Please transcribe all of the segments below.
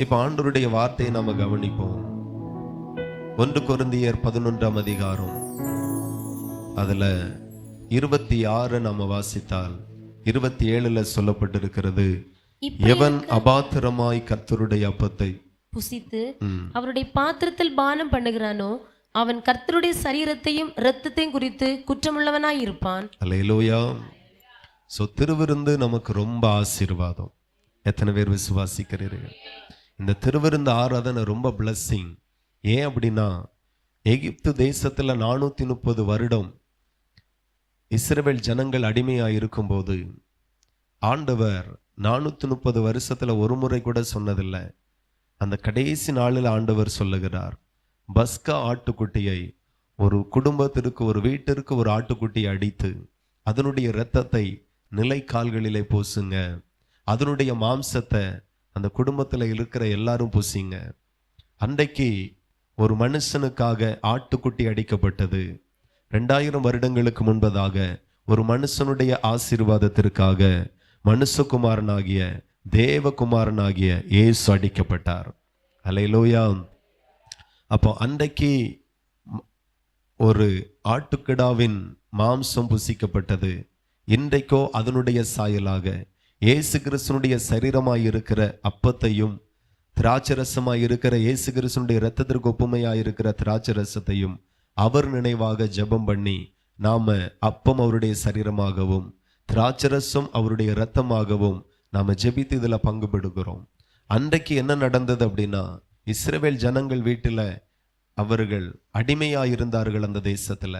இப்ப ஆண்டவருடைய வார்த்தையை நாம கவனிப்போம். ஒன்று கொருந்தியர் பதினொன்றாம் அதிகாரம். அதுல இருபத்தி ஆறு நாம வாசித்தால் இருபத்தி ஏழுல சொல்லப்பட்டிருக்கிறது எவன் அபாத்திரமாய் கர்த்தருடைய அப்பத்தை? புசித்து அவருடைய பாத்திரத்தில் பானம் பண்ணுகிறானோ அவன் கர்த்தருடைய சரீரத்தையும் இரத்தத்தையும் குறித்து குற்றமுள்ளவனாய் இருப்பான். அல்லேலூயா. ஸோ திருவிருந்து நமக்கு ரொம்ப ஆசீர்வாதம். எத்தனை பேர் விசுவாசிக்கிறீர்கள்? இந்த திருவிருந்த ஆராதனை ரொம்ப பிளஸ்ஸிங் ஏன் அப்படின்னா எகிப்து தேசத்தில் நானூற்றி முப்பது வருடம் இஸ்ரேவேல் ஜனங்கள் அடிமையாக இருக்கும்போது ஆண்டவர் நானூற்றி முப்பது வருஷத்துல ஒரு முறை கூட சொன்னதில்லை. அந்த கடைசி நாளில் ஆண்டவர் சொல்லுகிறார் பஸ்கா ஆட்டுக்குட்டியை ஒரு குடும்பத்திற்கு ஒரு வீட்டிற்கு ஒரு ஆட்டுக்குட்டியை அடித்து அதனுடைய இரத்தத்தை நிலைக்கால்களிலே பூசுங்க அதனுடைய மாம்சத்தை அந்த குடும்பத்தில் இருக்கிற எல்லாரும் பூசிங்க. அன்றைக்கு ஒரு மனுஷனுக்காக ஆட்டுக்குட்டி அடிக்கப்பட்டது. ரெண்டாயிரம் வருடங்களுக்கு முன்பதாக ஒரு மனுஷனுடைய ஆசீர்வாதத்திற்காக மனுஷகுமாரனாகிய தேவகுமாரனாகிய இயேசு அடிக்கப்பட்டார். அலையிலோயா அப்போ அன்றைக்கு ஒரு ஆட்டுக்கிடாவின் மாம்சம் புசிக்கப்பட்டது. இன்றைக்கோ அதனுடைய சாயலாக இயேசு கிறிஸ்தனுடைய சரீரமாய் இருக்கிற அப்பத்தையும் திராட்சரசமாய் இருக்கிற இயேசு கிறிஸ்தனுடைய இரத்தத்திற்கு ஒப்புமையாக இருக்கிற திராட்சரசத்தையும் அவர் நினைவாக ஜெபம் பண்ணி நாம அப்பம் அவருடைய சரீரமாகவும் திராட்சரசம் அவருடைய இரத்தமாகவும் நாம ஜெபித்து இதுல பங்கு பெறுகிறோம் அன்றைக்கு என்ன நடந்தது அப்படின்னா இஸ்ரேவேல் ஜனங்கள் வீட்டில் அவர்கள் அடிமையா இருந்தார்கள் அந்த தேசத்துல.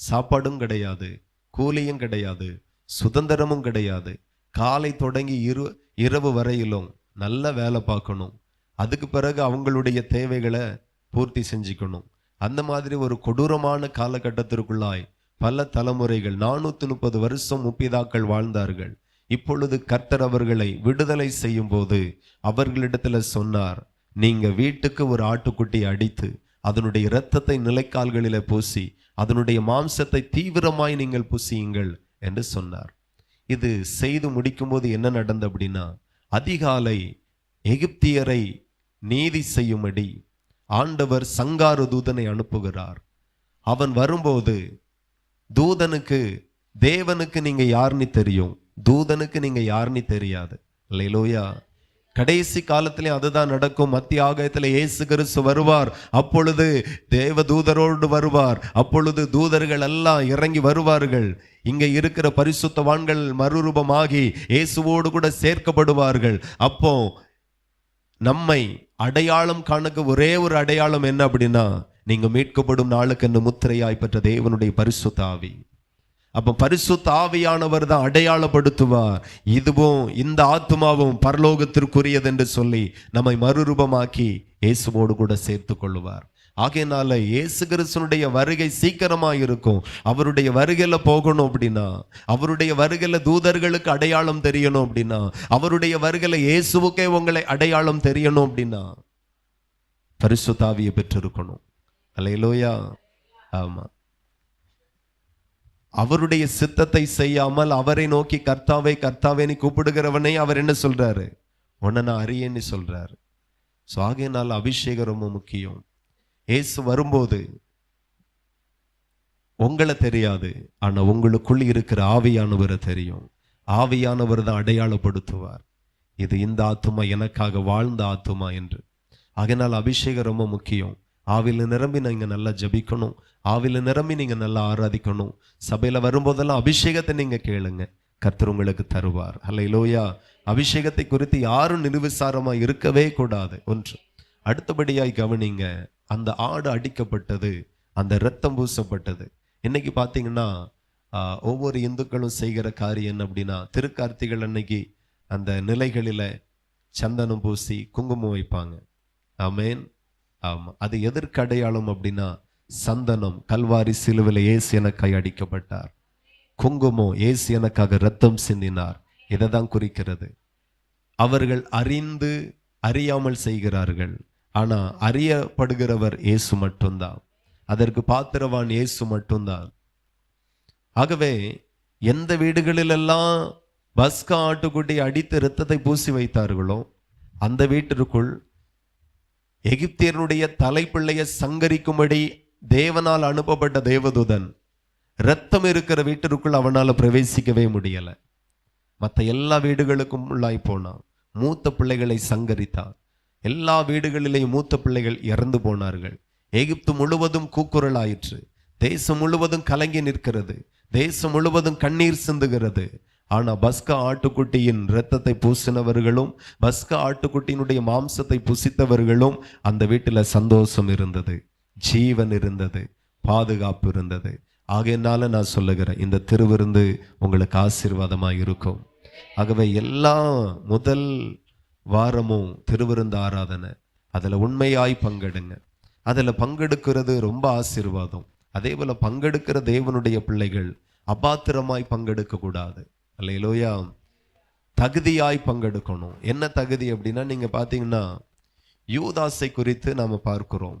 சாப்பாடும் கிடையாது கூலியும் கிடையாது சுதந்திரமும் கிடையாது. காலை தொடங்கி இரு இரவு வரையிலும் நல்ல வேலை பார்க்கணும். அதுக்கு பிறகு அவங்களுடைய தேவைகளை பூர்த்தி செஞ்சுக்கணும். அந்த மாதிரி ஒரு கொடூரமான காலகட்டத்திற்குள்ளாய் பல தலைமுறைகள் நானூத்தி முப்பது வருஷம் முப்பிதாக்கள் வாழ்ந்தார்கள். இப்பொழுது கர்த்தர் அவர்களை விடுதலை செய்யும் போது அவர்களிடத்துல சொன்னார் நீங்க வீட்டுக்கு ஒரு ஆட்டுக்குட்டி அடித்து அதனுடைய இரத்தத்தை நிலைக்கால்களில பூசி அதனுடைய மாம்சத்தை தீவிரமாய் நீங்கள் பூசியுங்கள் என்று சொன்னார். இது செய்து முடிக்கும்போது என்ன நடந்தது அப்படின்னா அதிகாலை எகிப்தியரை நீதி செய்யும்படி ஆண்டவர் சங்கார தூதனை அனுப்புகிறார். அவன் வரும்போது தூதனுக்கு தேவனுக்கு நீங்கள் யாருன்னு தெரியும். தூதனுக்கு நீங்கள் யாருன்னு தெரியாது. இல்லையிலோயா கடைசி காலத்திலே அதுதான் நடக்கும். மத்திய ஆகாயத்தில் இயேசு கிறிஸ்து வருவார். அப்பொழுது தேவ தூதரோடு வருவார். அப்பொழுது தூதர்கள் எல்லாம் இறங்கி வருவார்கள். இங்கே இருக்கிற பரிசுத்தவான்கள் மறுரூபமாகி இயேசுவோடு கூட சேர்க்கப்படுவார்கள். அப்போ நம்மை அடையாளம் காணக்க ஒரே ஒரு அடையாளம் என்ன அப்படின்னா நீங்கள் மீட்கப்படும் நாளுக்கு என்று முத்திரையாய் பெற்ற தேவனுடைய பரிசுத்தாவி அப்போ பரிசுத்த ஆவியானவர் தான் அடையாளப்படுத்துவார். இதுவும் இந்த ஆத்மாவும் பரலோகத்திற்குரியது என்று சொல்லி நம்மை மறுரூபமாக்கி இயேசுவோடு கூட சேர்த்து கொள்ளுவார். ஆகையினால இயேசு கிறிஸ்துனுடைய வருகை சீக்கிரமாக இருக்கும். அவருடைய வருகையில் போகணும் அப்படின்னா அவருடைய வருகையில் தூதர்களுக்கு அடையாளம் தெரியணும் அப்படின்னா அவருடைய வருகையில் இயேசுவுக்கே உங்களை அடையாளம் தெரியணும் அப்படின்னா பரிசுத்தாவியை பெற்றிருக்கணும். அல்லையிலோயா ஆமாம் அவருடைய சித்தத்தை செய்யாமல் அவரை நோக்கி கர்த்தாவை கர்த்தாவேன்னு கூப்பிடுகிறவனை அவர் என்ன சொல்றாரு? உன்னை நான் அறியேன்னு சொல்றாரு. ஸோ ஆகையினால் அபிஷேகம் ரொம்ப முக்கியம். ஏசு வரும்போது உங்களை தெரியாது ஆனா உங்களுக்குள் இருக்கிற ஆவியானவரை தெரியும். ஆவியானவர் தான் அடையாளப்படுத்துவார். இது இந்த ஆத்துமா எனக்காக வாழ்ந்த ஆத்துமா என்று. அதனால் அபிஷேகம் ரொம்ப முக்கியம். ஆவில நிரம்பி நீங்க நல்லா ஜபிக்கணும். ஆவில நிரம்பி நீங்க நல்லா ஆராதிக்கணும். சபையில வரும்போதெல்லாம் அபிஷேகத்தை நீங்க கேளுங்க. கர்த்தர் உங்களுக்கு தருவார். அல்ல லோயா அபிஷேகத்தை குறித்து யாரும் நிர்விசாரமா இருக்கவே கூடாது. ஒன்று அடுத்தபடியாய் கவனிங்க அந்த ஆடு அடிக்கப்பட்டது அந்த இரத்தம் பூசப்பட்டது. இன்னைக்கு பார்த்தீங்கன்னா ஒவ்வொரு இந்துக்களும் செய்கிற காரியம் என்ன அப்படின்னா திருக்கார்த்திகள் அன்னைக்கு அந்த நிலைகளில சந்தனம் பூசி குங்குமம் வைப்பாங்க. ஆமேன். ஆமா. அது எதற்கு அடையாளம் அப்படின்னா சந்தனம். கல்வாரி சிலுவில ஏசு எனக்காய் அடிக்கப்பட்டார். குங்குமம். ஏசு எனக்காக ரத்தம் சிந்தினார். இதை தான் குறிக்கிறது. அவர்கள் அறிந்து அறியாமல் செய்கிறார்கள். ஆனால் அறியப்படுகிறவர் இயேசு மட்டும்தான். அதற்கு பாத்திரவான் இயேசு மட்டும்தான். ஆகவே எந்த வீடுகளிலெல்லாம் பஸ்கா ஆட்டுக்குட்டி அடித்து இரத்தத்தை பூசி வைத்தார்களோ அந்த வீட்டிற்குள் எகிப்தியனுடைய தலைப்பிள்ளையை சங்கரிக்கும்படி தேவனால் அனுப்பப்பட்ட தேவதூதன் ரத்தம் இருக்கிற வீட்டிற்குள் அவனால் பிரவேசிக்கவே முடியல. மற்ற எல்லா வீடுகளுக்கும் உள்ளாய் போனான். மூத்த பிள்ளைகளை சங்கரித்தான். எல்லா வீடுகளிலேயும் மூத்த பிள்ளைகள் இறந்து போனார்கள். எகிப்து முழுவதும் கூக்குரல் ஆயிற்று தேசம் முழுவதும் கலங்கி நிற்கிறது. தேசம் முழுவதும் கண்ணீர் சிந்துகிறது. ஆனால் பஸ்கா ஆட்டுக்குட்டியின் இரத்தத்தை பூசினவர்களும் பஸ்கா ஆட்டுக்குட்டியினுடைய மாம்சத்தை புசித்தவர்களும் அந்த வீட்டில் சந்தோஷம் இருந்தது ஜீவன் இருந்தது பாதுகாப்பு இருந்தது. ஆகையினால நான் சொல்லுகிறேன் இந்த திருவிருந்து உங்களுக்கு ஆசீர்வாதமாக இருக்கும். ஆகவே எல்லா முதல் வாரமும் திருவிருந்து ஆராதனை. அதில் உண்மையாய் பங்கெடுங்க. அதில் பங்கெடுக்கிறது ரொம்ப ஆசீர்வாதம். அதே போல் பங்கெடுக்கிற தேவனுடைய பிள்ளைகள் அபாத்திரமாய் பங்கெடுக்க கூடாது அல்லையிலோயா தகுதியாய் பங்கெடுக்கணும். என்ன தகுதி அப்படின்னா நீங்க பார்த்தீங்கன்னா யூதாசை குறித்து நாம பார்க்கிறோம்.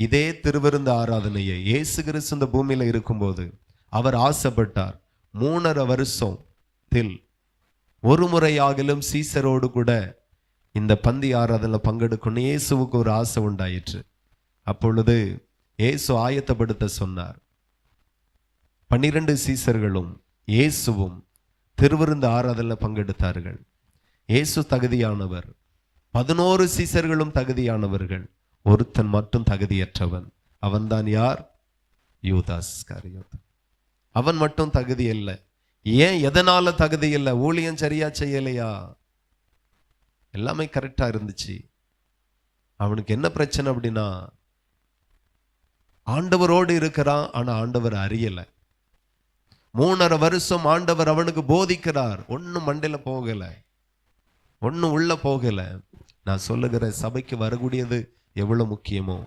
இதே திருவிருந்த ஆராதனையை இயேசு கிறிஸ்து இந்த பூமியில இருக்கும்போது அவர் ஆசைப்பட்டார். மூணரை வருஷத்தில் ஒரு முறையாகிலும் சீசரோடு கூட இந்த பந்தி ஆராதனை பங்கெடுக்கணும் இயேசுவுக்கு ஒரு ஆசை உண்டாயிற்று. அப்பொழுது இயேசு ஆயத்தப்படுத்த சொன்னார். பன்னிரண்டு சீசர்களும் இயேசுவும் திருவிருந்து ஆராதனை பங்கெடுத்தார்கள். இயேசு தகுதியானவர். பதினோரு சீசர்களும் தகுதியானவர்கள். ஒருத்தன் மட்டும் தகுதியற்றவன். அவன்தான் யார்? யூதாஸ் காரியோத் அவன் மட்டும் தகுதி இல்லை ஏன் எதனால தகுதி இல்லை ஊழியம் சரியா செய்யலையா? எல்லாமே கரெக்டா இருந்துச்சு. அவனுக்கு என்ன பிரச்சனை அப்படின்னா ஆண்டவரோடு இருக்கிறான் ஆனா ஆண்டவர் அறியல. மூணரை வருஷம் ஆண்டவர் அவனுக்கு போதிக்கிறார். ஒன்றும் மண்டையில் போகலை. ஒன்றும் உள்ளே போகலை. நான் சொல்லுகிற சபைக்கு வரக்கூடியது எவ்வளோ முக்கியமோ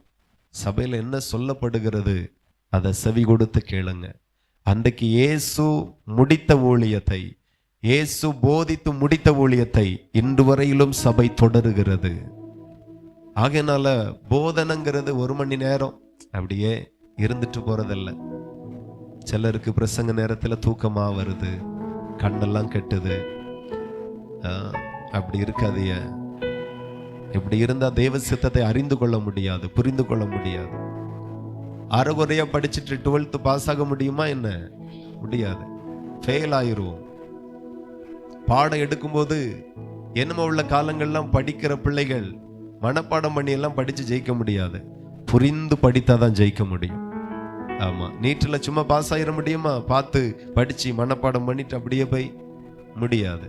சபையில் என்ன சொல்லப்படுகிறது அதை செவி கொடுத்து கேளுங்க. அன்றைக்கு இயேசு முடித்த ஊழியத்தை இயேசு போதித்து முடித்த ஊழியத்தை இன்று வரையிலும் சபை தொடருகிறது. ஆகையினால போதனைங்கிறது ஒரு மணி நேரம். அப்படியே இருந்துட்டு போறதில்ல. சிலருக்கு பிரசங்க நேரத்தில் தூக்கமாக வருது. கண்ணெல்லாம் கெட்டுது. ஆஹ், அப்படி இருக்காதீங்க. இப்படி இருந்தால் தெய்வ சித்தத்தை அறிந்து கொள்ள முடியாது புரிந்து கொள்ள முடியாது. அறகுறையா படிச்சுட்டு டுவெல்த்து பாஸ் ஆக முடியுமா என்ன? முடியாது. ஃபெயில் ஆயிருவோம். பாடம் எடுக்கும்போது என்னமோ உள்ள காலங்கள்லாம் படிக்கிற பிள்ளைகள் மனப்பாடம் பண்ணியெல்லாம் படித்து ஜெயிக்க முடியாது. புரிந்து படித்தாதான் ஜெயிக்க முடியும். ஆமாம் நீட்டில் சும்மா பாஸ் ஆயிட முடியுமா? பார்த்து படித்து மனப்பாடம் பண்ணிட்டு அப்படியே போய் முடியாது.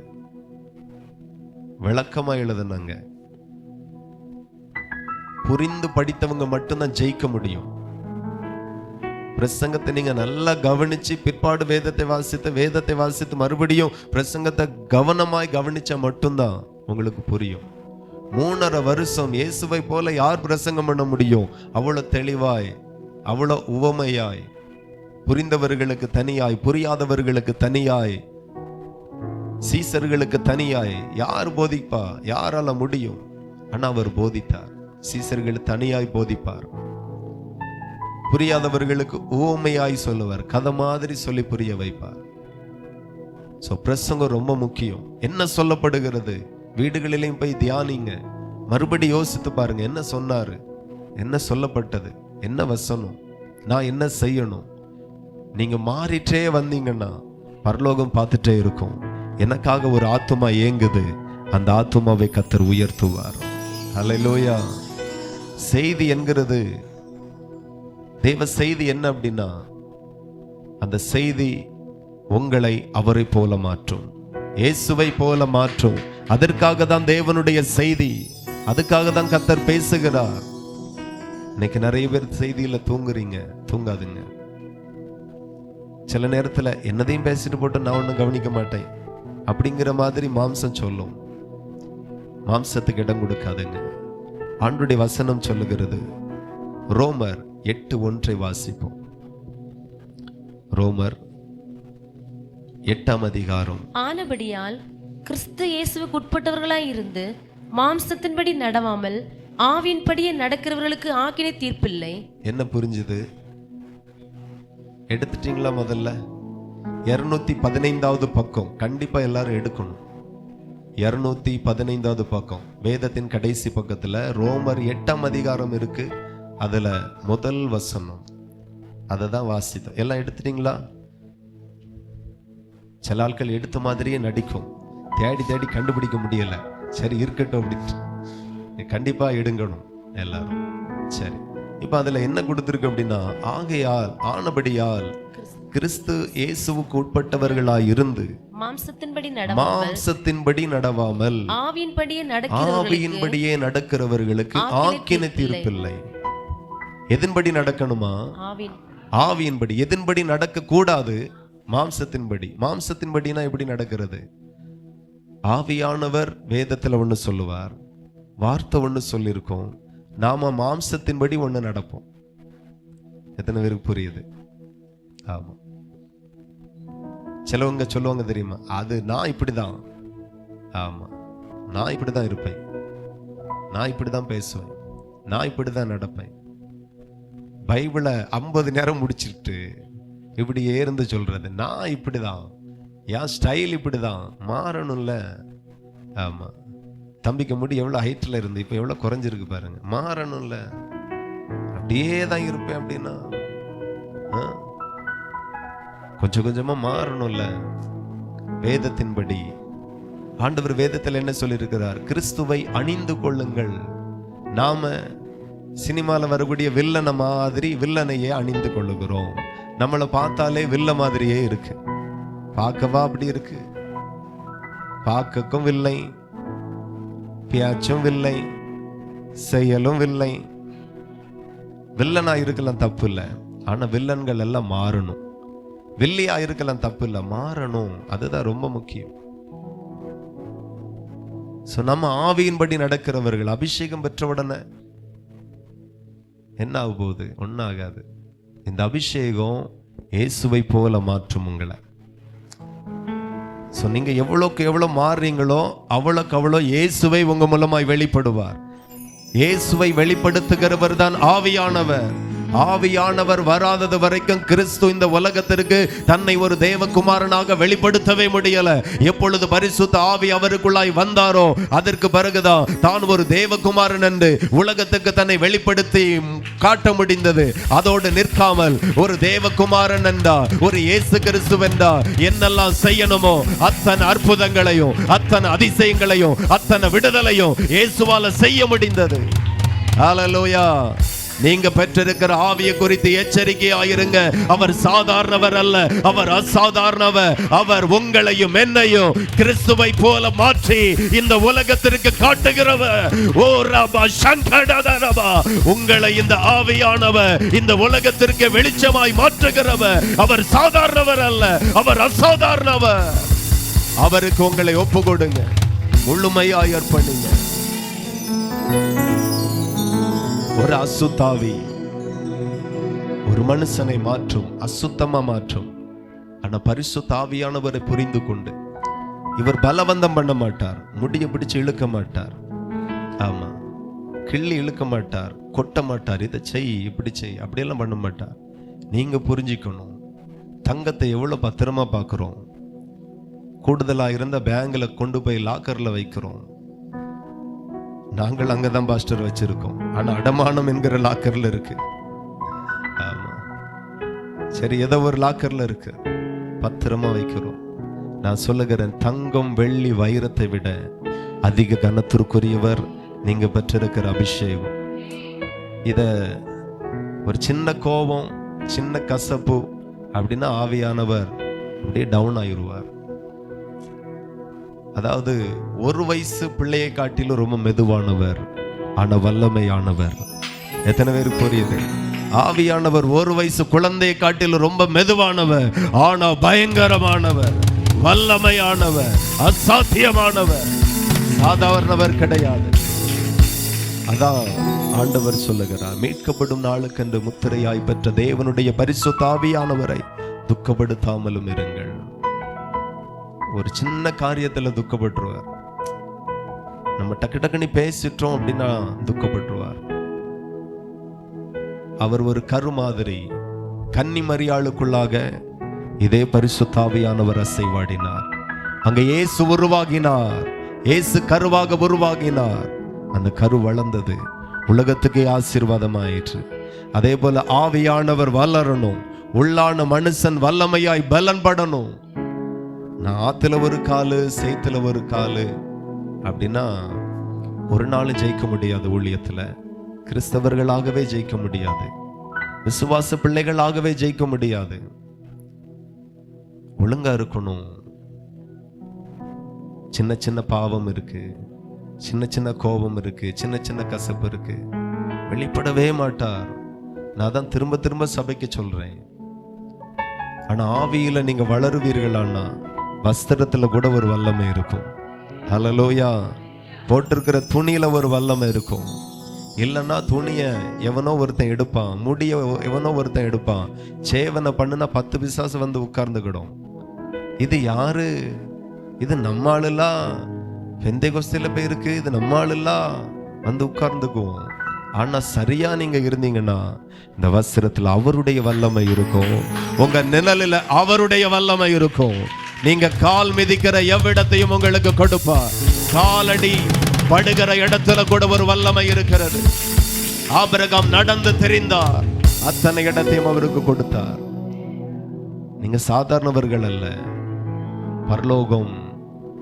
விளக்கமாக எழுதுனாங்க. புரிந்து படித்தவங்க மட்டும்தான் ஜெயிக்க முடியும். பிரசங்கத்தை நீங்க நல்லா கவனிச்சு பிற்பாடு வேதத்தை வாசித்து வேதத்தை வாசித்து மறுபடியும் பிரசங்கத்தை கவனமாய் கவனிச்சா மட்டும்தான் உங்களுக்கு புரியும். மூணரை வருஷம் இயேசுவை போல யார் பிரசங்கம் பண்ண முடியும்? அவ்வளவு தெளிவாய் அவ்வளவு உவமையாய் புரிந்தவர்களுக்கு தனியாய் புரியாதவர்களுக்கு தனியாய் சீசர்களுக்கு தனியாய் யார் போதிப்பா யாரால முடியும்? ஆனா அவர் போதித்தார். சீசர்கள் தனியாய் போதிப்பார். புரியாதவர்களுக்கு ஊமையாய் சொல்லுவார். கதை மாதிரி சொல்லி புரிய வைப்பார். சோ பிரசங்கம் ரொம்ப முக்கியம். என்ன சொல்லப்படுகிறது? வீடுகளிலையும் போய் தியானிங்க. மறுபடி யோசித்து பாருங்க என்ன சொன்னாரு? என்ன சொல்லப்பட்டது? என்ன வசனம்? நான் என்ன செய்யணும்? நீங்க மாறிட்டே வந்தீங்கன்னா பரலோகம் பார்த்துட்டே இருக்கும். எனக்காக ஒரு ஆத்துமா ஏங்குது. அந்த ஆத்துமாவை கத்தர் உயர்த்துவார். அலையிலோயா செய்தி என்கிறது. தேவ செய்தி என்ன அப்படின்னா அந்த செய்தி உங்களை அவரை போல மாற்றும். இயேசுவை போல மாற்றும். அதற்காக தான் தேவனுடைய செய்தி. அதுக்காக தான் கத்தர் பேசுகிறார். இன்னைக்கு நிறைய பேர் செய்தியில் தூங்குறீங்க தூங்காதுங்க. சில நேரத்தில் என்னதையும் பேசிட்டு போட்டு நான் ஒன்றும் கவனிக்க மாட்டேன். அப்படிங்கிற மாதிரி மாம்சம் சொல்லும். மாம்சத்துக்கு இடம் கொடுக்காதுங்க. ஆண்டுடைய வசனம் சொல்லுகிறது ரோமர் எட்டு ஒன்றை வாசிப்போம். ரோமர் எட்டாம் அதிகாரம். ஆனபடியால் கிறிஸ்து இயேசுவுக்கு உட்பட்டவர்களாய் இருந்து மாம்சத்தின்படி நடவாமல் ஆவியின்படியே நடக்கிறவர்களுக்கு ஆக்கினை தீர்ப்பில்லை. என்ன புரிஞ்சுது? எடுத்துட்டீங்களா முதல்ல? இருநூத்தி பதினைந்தாவது பக்கம். கண்டிப்பா எல்லாரும் எடுக்கணும். இருநூத்தி பதினைந்தாவது பக்கம். வேதத்தின் கடைசி பக்கத்துல ரோமர் எட்டாம் அதிகாரம் இருக்கு. அதுல முதல் வசனம். அதை தான் வாசித்தோம். எல்லாம் எடுத்துட்டீங்களா? சில ஆட்கள் எடுத்த மாதிரியே நடிக்கும். தேடி தேடி கண்டுபிடிக்க முடியல. சரி இருக்கட்டும் அப்படின்ட்டு. கண்டிப்பா எடுங்கணும் எல்லாரும். சரி. இப்ப அதுல என்ன கொடுத்திருக்கு அப்படின்னா ஆகையால் ஆனபடியால் கிறிஸ்து இயேசுவுக்கு உட்பட்டவர்களாய் இருந்து மாம்சத்தின்படி மாம்சத்தின்படி நடவாமல் ஆவியின்படியே நடக்கிறவர்களுக்கு ஆவியின்படியே நடக்கிறவர்களுக்கு ஆக்கின தீர்ப்பில்லை. எதன்படி நடக்கணுமா? ஆவியின்படி. எதன்படி நடக்க கூடாது மாம்சத்தின்படி. மாம்சத்தின்படினா எப்படி நடக்கிறது? ஆவியானவர் வேதத்துல ஒண்ணு சொல்லுவார். வார்த்தை ஒன்று சொல்லியிருக்கோம். நாம மாம்சத்தின்படி ஒன்று நடப்போம். எத்தனை பேருக்கு புரியுது? ஆமா. சிலவங்க சொல்லுவாங்க தெரியுமா? அது நான் இப்படிதான். ஆமா. நான் இப்படிதான் இருப்பேன். நான் இப்படிதான் பேசுவேன். நான் இப்படிதான் நடப்பேன். பைபிளை ஐம்பது நேரம் முடிச்சிட்டு இப்படியே இருந்து சொல்றது நான் இப்படிதான். என் ஸ்டைல் இப்படிதான். மாறணும்ல. ஆமா. தம்பிக்கு முடி எவ்வளவு ஹைட்ல இருந்து இப்போ எவ்வளவு குறைஞ்சிருக்கு பாருங்க. மாறணும்ல. அப்படியே தான் இருப்பேன் அப்படின்னா ஆ? கொஞ்சம் கொஞ்சமா மாறணும்ல. வேதத்தின்படி. ஆண்டவர் வேதத்தில் என்ன சொல்லியிருக்கிறார்? கிறிஸ்துவை அணிந்து கொள்ளுங்கள். நாம சினிமால வரக்கூடிய வில்லனை மாதிரி வில்லனையே அணிந்து கொள்ளுகிறோம். நம்மளை பார்த்தாலே வில்ல மாதிரியே இருக்கு. பார்க்கவா அப்படி இருக்கு? பார்க்கக்கும் வில்லை. பேச்சும் வில்லை செயலும் வில்லை வில்லனா இருக்கலாம் தப்பு இல்லை ஆனால் வில்லன்கள் எல்லாம் மாறணும். வில்லியா இருக்கலாம் தப்பு இல்லை மாறணும். அதுதான் ரொம்ப முக்கியம். ஸோ நம்ம ஆவியின்படி நடக்கிறவர்கள் அபிஷேகம் பெற்ற உடனே என்ன ஆக போகுது? ஒன்றாகாது இந்த அபிஷேகம் இயேசுவை போல மாற்றும் உங்களை. ஸோ நீங்கள் எவ்வளோக்கு எவ்வளோ மாறுறீங்களோ அவ்வளோக்கு அவ்வளோ இயேசுவை உங்கள் மூலமாய் வெளிப்படுவார். இயேசுவை வெளிப்படுத்துகிறவர் தான் ஆவியானவர். ஆவியானவர் வராதது வரைக்கும் கிறிஸ்து இந்த உலகத்திற்கு தன்னை ஒரு தேவகுமாரனாக வெளிப்படுத்தவே முடியல. எப்பொழுது பரிசுத்த ஆவி அவருக்குள்ளாய் வந்தாரோ அதற்கு பிறகுதான் தான் ஒரு தேவகுமாரன் என்று உலகத்துக்கு தன்னை வெளிப்படுத்தி காட்ட முடிந்தது. அதோடு நிற்காமல் ஒரு தேவகுமாரன் என்றா ஒரு இயேசு கிறிஸ்து என்றா என்னெல்லாம் செய்யணுமோ அத்தனை அற்புதங்களையும் அத்தனை அதிசயங்களையும் அத்தனை விடுதலையும் இயேசுவால செய்ய முடிந்தது. Hallelujah. நீங்க பெற்றிருக்கிற ஆவியை குறித்து எச்சரிக்கையாயிருங்க. அவர் சாதாரணவர் அல்ல. அவர் அசாதாரணவர். அவர் உங்களையும் என்னையும் கிறிஸ்துவை போல மாற்றி இந்த உலகத்திற்கு காட்டுகிறவர். ஓ ரபா சங்கடதரபா உங்களை இந்த ஆவியானவர் இந்த உலகத்திற்கு வெளிச்சமாய் மாற்றுகிறவர். அவர் சாதாரணவர் அல்ல. அவர் அசாதாரணவர். அவருக்கு உங்களை ஒப்பு கொடுங்க முழுமையாய் அர்ப்பணிங்க. ஒரு அசுத்தாவி. ஒரு மனுஷனை மாற்றும் அசுத்தமா மாற்றும். ஆனா பரிசு தாவியானவரை புரிந்து கொண்டு இவர் பலவந்தம் பண்ண மாட்டார் முடிய பிடிச்சு இழுக்க மாட்டார். ஆமா. கிள்ளி இழுக்க மாட்டார் கொட்ட மாட்டார். இதை செய் இப்படி செய் அப்படியெல்லாம் பண்ண மாட்டார். நீங்க புரிஞ்சுக்கணும். தங்கத்தை எவ்வளவு பத்திரமா பார்க்குறோம் கூடுதலா இருந்த பேங்க்ல கொண்டு போய் லாக்கர்ல வைக்கிறோம். நாங்கள் அங்கதான் பாஸ்டர் வச்சிருக்கோம். ஆனா அடமானம் என்கிற லாக்கர்ல இருக்கு. ஆமாம் சரி ஏதோ ஒரு லாக்கர்ல இருக்கு. பத்திரமா வைக்கிறோம். நான் சொல்லுகிறேன் தங்கம் வெள்ளி வைரத்தை விட அதிக கனத்திற்குரியவர் நீங்க பெற்றிருக்கிற அபிஷேகம். இத ஒரு சின்ன கோபம் சின்ன கசப்பு அப்படின்னா ஆவியானவர் அப்படியே டவுன் ஆயிடுவார். அதாவது ஒரு வயசு பிள்ளையை காட்டிலும் ரொம்ப மெதுவானவர் ஆனால் வல்லமையானவர். எத்தனை பேருக்கு புரியுது? ஆவியானவர் ஒரு வயசு குழந்தையை காட்டிலும் ரொம்ப மெதுவானவர் ஆனா பயங்கரமானவர் வல்லமையானவர் அசாத்தியமானவர். சாதாரணவர் கிடையாது. அதான் ஆண்டவர் சொல்லுகிறார் மீட்கப்படும் நாளுக்கென்று முத்திரையாய் பெற்ற தேவனுடைய பரிசு தாவியானவரை துக்கப்படுத்தாமலும் இருங்கள். ஒரு சின்ன காரியத்துல துக்கப்பட்டுருவார். நம்ம டக்கு டக்குன்னு பேசிட்டோம் அப்படின்னா துக்கப்பட்டுருவார். அவர் ஒரு கரு மாதிரி கன்னி மரியாளுக்குள்ளாக இதே பரிசுத்தாவியானவர் அசைவாடினார். அங்க இயேசு உருவாகினார். இயேசு கருவாக உருவாகினார். அந்த கரு வளர்ந்தது. உலகத்துக்கே ஆசீர்வாதமாயிற்று. அதே போல ஆவியானவர் வளரணும். உள்ளான மனுஷன் வல்லமையாய் பலன் படணும் நான் ஆத்துல ஒரு காலு சேத்துல ஒரு காலு அப்படின்னா ஒரு நாள் ஜெயிக்க முடியாது ஊழியத்துல கிறிஸ்தவர்களாகவே ஜெயிக்க முடியாது. விசுவாச பிள்ளைகளாகவே ஜெயிக்க முடியாது. ஒழுங்கா இருக்கணும். சின்ன சின்ன பாவம் இருக்கு. சின்ன சின்ன கோபம் இருக்கு. சின்ன சின்ன கசப்பு இருக்கு. வெளிப்படவே மாட்டார். நான் தான் திரும்ப திரும்ப சபைக்கு சொல்றேன். ஆனா ஆவியில நீங்க வளருவீர்களான்னா வஸ்திரத்தில் கூட ஒரு வல்லமை இருக்கும். ஹலலோயா போட்டிருக்கிற துணியில் ஒரு வல்லமை இருக்கும். இல்லைன்னா துணியை எவனோ ஒருத்தன் எடுப்பான். முடிய எவனோ ஒருத்தன் எடுப்பான். சேவனை பண்ணுனா பத்து பிசாசு வந்து உட்கார்ந்துக்கிடும் இது யாரு? இது நம்ம ஆளுலாம் வெந்தை போய் இருக்கு. இது நம்ம ஆளுலாம் வந்து உட்கார்ந்துக்குவோம். ஆனால் சரியா நீங்க இருந்தீங்கன்னா இந்த வஸ்திரத்தில் அவருடைய வல்லமை இருக்கும். உங்க நிழலில் அவருடைய வல்லமை இருக்கும். நீங்க கால் மிதிக்கிற எவ்விடத்தையும் உங்களுக்கு கொடுப்பார். காலடி படுகிற இடத்துல கூட ஒரு வல்லமை இருக்கிறது. ஆபிரகாம் நடந்து தெரிந்தார். அத்தனை இடத்தையும் அவருக்கு கொடுத்தார். நீங்க சாதாரணவர்கள் அல்ல. பரலோகம்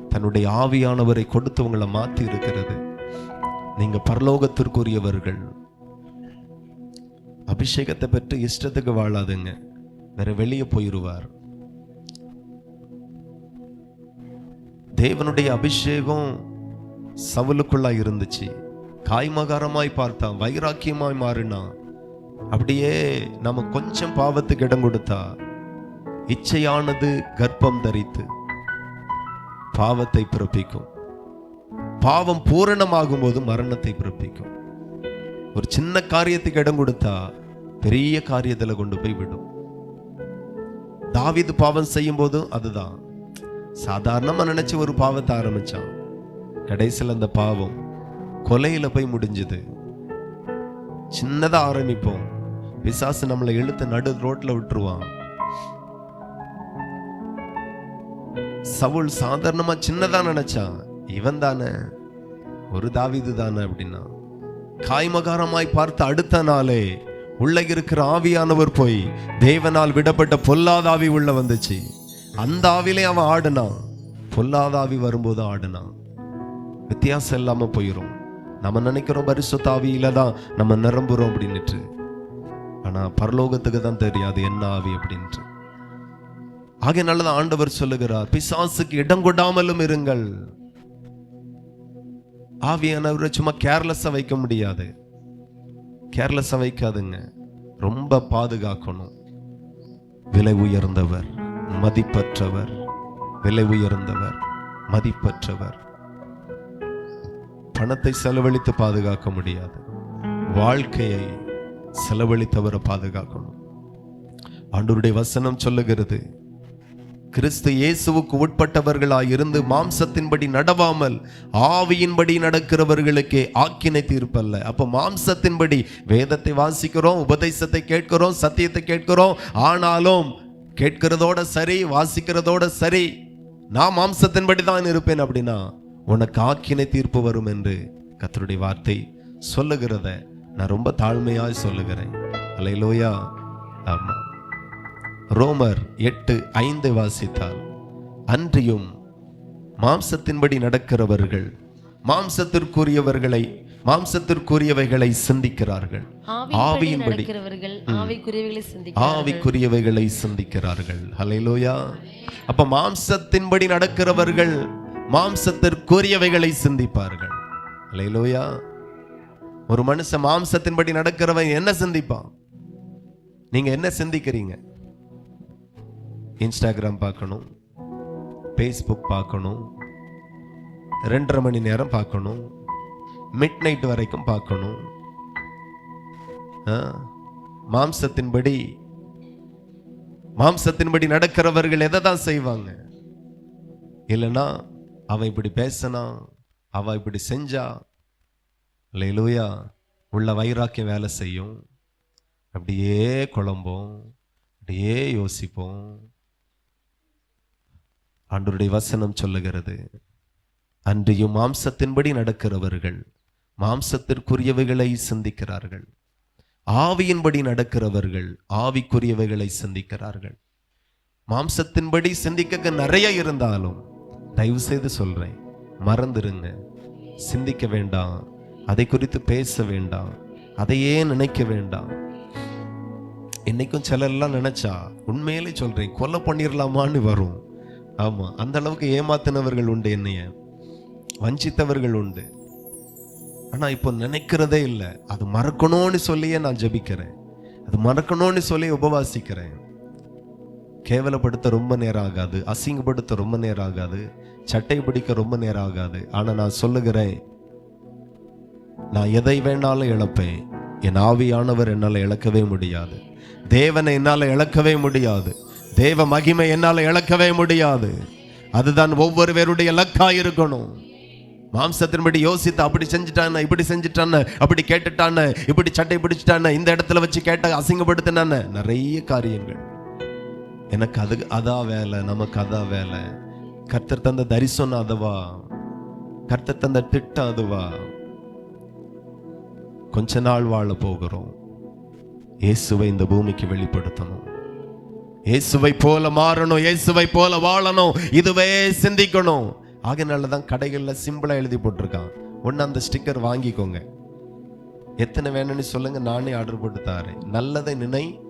தன்னுடைய ஆவியானவரை கொடுத்து உங்களை மாத்தி இருக்கிறது. நீங்க பரலோகத்திற்குரியவர்கள். அபிஷேகத்தை பெற்று இஷ்டத்துக்கு வாழாதுங்க. வேற வெளியே போயிருவார். தேவனுடைய அபிஷேகம் சவுலுக்குள்ளா இருந்துச்சு. காய்மகாரமாய் பார்த்தான் வைராக்கியமாய் மாறினான் அப்படியே நம்ம கொஞ்சம் பாவத்துக்கு இடம் கொடுத்தா இச்சையானது கர்ப்பம் தரித்து பாவத்தை பிறப்பிக்கும். பாவம் பூரணமாகும் போது மரணத்தை பிறப்பிக்கும். ஒரு சின்ன காரியத்துக்கு இடம் கொடுத்தா பெரிய காரியத்தில் கொண்டு போய் விடும். தாவிது பாவம் செய்யும் போதும் அதுதான். சாதாரணமா நினைச்சு ஒரு பாவத்தை ஆரம்பிச்சான் கடைசியில் அந்த பாவம் கொலையில போய் முடிஞ்சது. சின்னதா ஆரம்பிப்போம். பிசாசு நம்மளை இழுத்து நடு ரோட்ல விட்டுருவான். சவுல் சாதாரணமா சின்னதா நினைச்சான். இவன் தானே ஒரு தாவிது தானே அப்படின்னா. காய்மகாரமாய் பார்த்த அடுத்த நாளே உள்ள இருக்கிற ஆவியானவர் போய் தேவனால் விடப்பட்ட பொல்லாத ஆவி உள்ள வந்துச்சு. அந்த ஆவிலே அவன் ஆடுனான். பொல்லாத ஆவி வரும்போது ஆடுனான். வித்தியாசம் இல்லாம போயிரும். நம்ம நினைக்கிறோம் பரிசுத்த ஆவியில தான் நம்ம நிரம்புறோம் அப்படின்னுட்டு. ஆனா பரலோகத்துக்கு தான் தெரியாது என்ன ஆவி அப்படின்ட்டு. ஆகிய நல்லது ஆண்டவர் சொல்லுகிறார் பிசாசுக்கு இடம் கொடாமலும் இருங்கள். ஆவியானவரை சும்மா கேர்லெஸ்ஸாக வைக்க முடியாது. கேர்லெஸ்ஸாக வைக்காதுங்க. ரொம்ப பாதுகாக்கணும். விலை உயர்ந்தவர். மதிப்பற்றவர் விலை உயர்ந்தவர் மதிப்பற்றவர். பணத்தை செலவழித்து பாதுகாக்க முடியாது. வாழ்க்கையை செலவழித்தவரை பாதுகாக்கணும். ஆண்டோருடைய வசனம் சொல்லுகிறது கிறிஸ்து இயேசுவுக்கு உட்பட்டவர்களாய் இருந்து மாம்சத்தின்படி நடவாமல் ஆவியின்படி நடக்கிறவர்களுக்கே ஆக்கினை தீர்ப்பல்ல. அப்ப மாம்சத்தின்படி வேதத்தை வாசிக்கிறோம் உபதேசத்தை கேட்கிறோம் சத்தியத்தை கேட்கிறோம் ஆனாலும் கேட்கிறதோட சரி வாசிக்கிறதோட சரி நான் மாம்சத்தின்படி தான் இருப்பேன் அப்படின்னா உனக்கு ஆக்கினை தீர்ப்பு வரும் என்று கத்தருடைய வார்த்தை சொல்லுகிறத நான் ரொம்ப தாழ்மையாய் சொல்லுகிறேன். அலையிலோயா ஆமா. ரோமர் எட்டு ஐந்து வாசித்தால் அன்றியும் மாம்சத்தின்படி நடக்கிறவர்கள் மாம்சத்திற்குரியவர்களை மாம்சத்திற்குரியவைகளை சிந்திக்கிறார்கள். ஆவியின்படி ஆவிக்குரியவைகளை சிந்திக்க ஆவிக்குரியவைகளை சிந்திக்கிறார்கள். ஹalleluya அப்ப மாம்சத்தின்படி நடக்கிறவர்கள் மாம்சத்திற்குரியவைகளை சிந்திப்பார்கள். ஹalleluya ஒரு மனுஷன் மாம்சத்தின்படி நடக்கிறவன் என்ன சிந்திப்பான்? நீங்க என்ன சிந்திக்கிறீங்க? இன்ஸ்டாகிராம் பார்க்கணும் ஃபேஸ்புக் பார்க்கணும் ரெண்டரை மணி நேரம் பார்க்கணும் மிட் நைட் வரைக்கும் பார்க்கணும். ஆ? மாம்சத்தின்படி மாம்சத்தின்படி நடக்கிறவர்கள் எதை தான் செய்வாங்க? இல்லைன்னா அவன் இப்படி பேசினா அவ இப்படி செஞ்சா லூயா உள்ள வைராக்கியம் வேலை செய்யும். அப்படியே குழம்போம் அப்படியே யோசிப்போம். ஆண்டவருடைய வசனம் சொல்லுகிறது அன்றையும் மாம்சத்தின்படி நடக்கிறவர்கள் மாம்சத்திற்குரியவைகளை சிந்திக்கிறார்கள். ஆவியின்படி நடக்கிறவர்கள் ஆவிக்குரியவைகளை சிந்திக்கிறார்கள். மாம்சத்தின்படி சிந்திக்க நிறைய இருந்தாலும் தயவு செய்து சொல்றேன் மறந்துருங்க. சிந்திக்க வேண்டாம் அதை குறித்து பேச வேண்டாம் அதையே நினைக்க வேண்டாம். என்னைக்கும் சிலர்லாம் நினைச்சா உண்மையிலே சொல்றேன் கொலை பண்ணிடலாமான்னு வரும். ஆமா அந்த அளவுக்கு ஏமாத்தினவர்கள் உண்டு என்னைய. வஞ்சித்தவர்கள் உண்டு. ஆனால் இப்போ நினைக்கிறதே இல்லை. அது மறக்கணும்னு சொல்லியே நான் ஜெபிக்கிறேன். அது மறக்கணும்னு சொல்லி உபவாசிக்கிறேன். கேவலப்படுத்த ரொம்ப நேரம் ஆகாது. அசிங்கப்படுத்த ரொம்ப நேரம் ஆகாது. சட்டை பிடிக்க ரொம்ப நேரம் ஆகாது. ஆனால் நான் சொல்லுகிறேன் நான் எதை வேணாலும் இழப்பேன். என் ஆவியானவர் என்னால் இழக்கவே முடியாது. தேவனை என்னால் இழக்கவே முடியாது. தேவ மகிமை என்னால் இழக்கவே முடியாது. அதுதான் ஒவ்வொரு பேருடைய இலக்கா இருக்கணும். மாம்சத்தின்படி யோசித்து அப்படி செஞ்சுட்டான இப்படி செஞ்சுட்டான அப்படி கேட்டுட்டான இப்படி சட்டை பிடிச்சிட்டான இந்த இடத்துல வச்சு கேட்ட அசிங்கப்படுத்தினான நிறைய காரியங்கள். எனக்கு அது அதான் வேலை நமக்கு அதான் வேலை. கர்த்தர் தந்த தரிசனம் அதுவா? கர்த்தர் தந்த திட்டம் அதுவா? கொஞ்ச நாள் வாழ போகிறோம். இயேசுவை இந்த பூமிக்கு வெளிப்படுத்தணும். இயேசுவை போல மாறணும் இயேசுவை போல வாழணும் இதுவே சிந்திக்கணும். ஆகையினால தான் கடைகளில் சிம்பிளாக எழுதி போட்டிருக்கான். ஒன்று அந்த ஸ்டிக்கர் வாங்கிக்கோங்க. எத்தனை வேணும்னு சொல்லுங்கள் நானே ஆர்டர் போட்டு தாரேன். நல்லதை நினை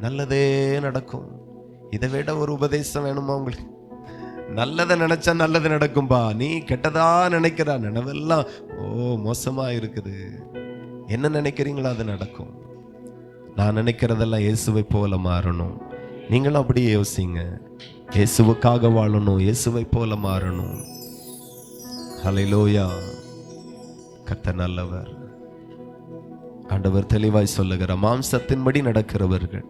நல்லதே நடக்கும். இதை விட ஒரு உபதேசம் வேணுமா உங்களுக்கு? நல்லதை நினைச்சா நல்லது நடக்கும்பா. நீ கெட்டதா நினைக்கிறா. நினைவெல்லாம் ஓ மோசமா இருக்குது. என்ன நினைக்கிறீங்களோ அது நடக்கும். நான் நினைக்கிறதெல்லாம் இயேசுவை போல மாறணும். நீங்களும் அப்படியே யோசிங்க. இயேசுவுக்காக வாழணும் இயேசுவை போல மாறணும். ஹலைலோயா கத்த நல்லவர். ஆண்டவர் தெளிவாய் சொல்லுகிற மாம்சத்தின்படி நடக்கிறவர்கள்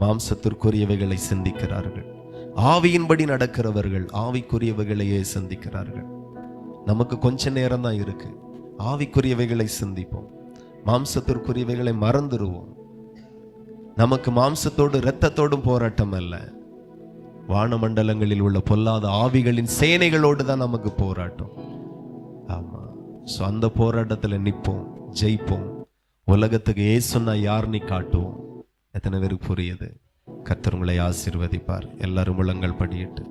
மாம்சத்திற்குரியவைகளை சிந்திக்கிறார்கள். ஆவியின்படி நடக்கிறவர்கள் ஆவிக்குரியவைகளையே சிந்திக்கிறார்கள். நமக்கு கொஞ்ச நேரம் தான் இருக்கு. ஆவிக்குரியவைகளை சிந்திப்போம். மாம்சத்திற்குரியவைகளை மறந்துடுவோம் நமக்கு மாம்சத்தோடு இரத்தத்தோடும் போராட்டம் அல்ல. வானமண்டலங்களில் உள்ள பொல்லாத ஆவிகளின் சேனைகளோடு தான் நமக்கு போராட்டம். ஆமா. ஸோ அந்த போராட்டத்தில் நிற்போம் ஜெயிப்போம். உலகத்துக்கு ஏசுன்னா யாருன்னு காட்டுவோம்? எத்தனை பேருக்கு புரியுது? கர்த்தர் உங்களை ஆசீர்வதிப்பார். எல்லாரும் முழங்கள் படியிட்டு.